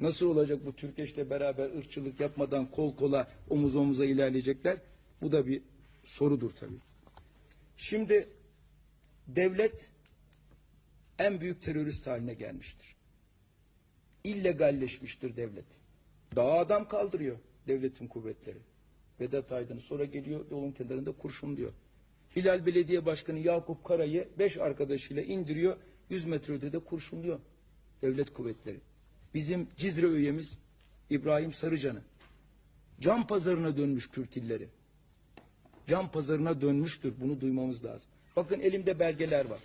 Nasıl olacak bu Türkeş'le beraber ırkçılık yapmadan kol kola omuz omuza ilerleyecekler? Bu da bir sorudur tabii. Şimdi devlet en büyük terörist haline gelmiştir. İllegalleşmiştir devlet. Daha adam kaldırıyor devletin kuvvetleri. Vedat Aydın sonra geliyor yolun kenarında kurşun diyor. Hilal Belediye Başkanı Yakup Kara'yı beş arkadaşıyla indiriyor. 100 metre ötede kurşunluyor devlet kuvvetleri. Bizim Cizre üyemiz İbrahim Sarıcan'ı. Can pazarına dönmüş Kürt illeri. Can pazarına dönmüştür. Bunu duymamız lazım. Bakın elimde belgeler var.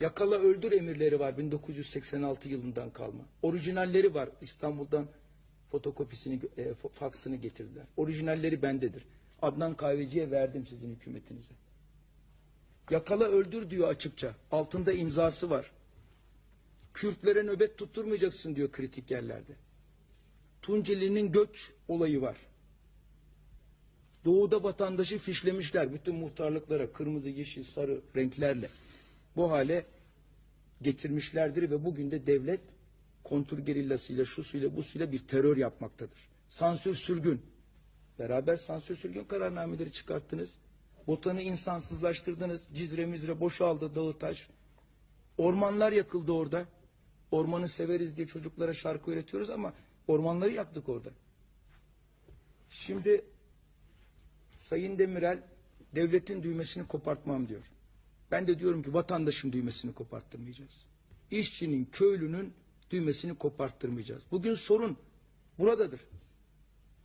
Yakala öldür emirleri var 1986 yılından kalma. Orijinalleri var İstanbul'dan fotokopisini, e, fa- faksını getirdiler. Orijinalleri bendedir. Adnan Kahveci'ye verdim sizin hükümetinize. Yakala öldür diyor açıkça. Altında imzası var. Kürtlere nöbet tutturmayacaksın diyor kritik yerlerde. Tunceli'nin göç olayı var. Doğuda vatandaşı fişlemişler bütün muhtarlıklara kırmızı, yeşil, sarı renklerle. Bu hale getirmişlerdir ve bugün de devlet kontur gerillasıyla, şusuyla, busuyla bir terör yapmaktadır. Sansür sürgün. Beraber sansür sürgün kararnameleri çıkarttınız. Botanı insansızlaştırdınız. Cizre mizre boşaldı dağı taş. Ormanlar yakıldı orada. Ormanı severiz diye çocuklara şarkı öğretiyoruz ama ormanları yaktık orada. Şimdi Sayın Demirel devletin düğmesini kopartmam diyor. Ben de diyorum ki vatandaşın düğmesini koparttırmayacağız. İşçinin, köylünün düğmesini koparttırmayacağız. Bugün sorun buradadır.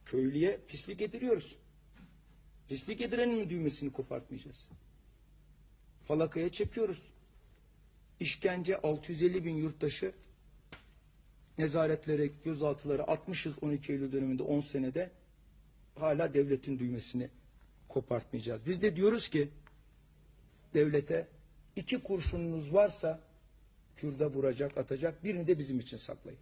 Köylüye pislik ediliyoruz. Pislik edilenin düğmesini kopartmayacağız. Falakaya çekiyoruz. İşkence 650 bin yurttaşı nezaretlere, gözaltılara 60'ız 12 Eylül döneminde 10 senede hala devletin düğmesini kopartmayacağız. Biz de diyoruz ki devlete iki kurşununuz varsa Kürde vuracak, atacak birini de bizim için saklayın.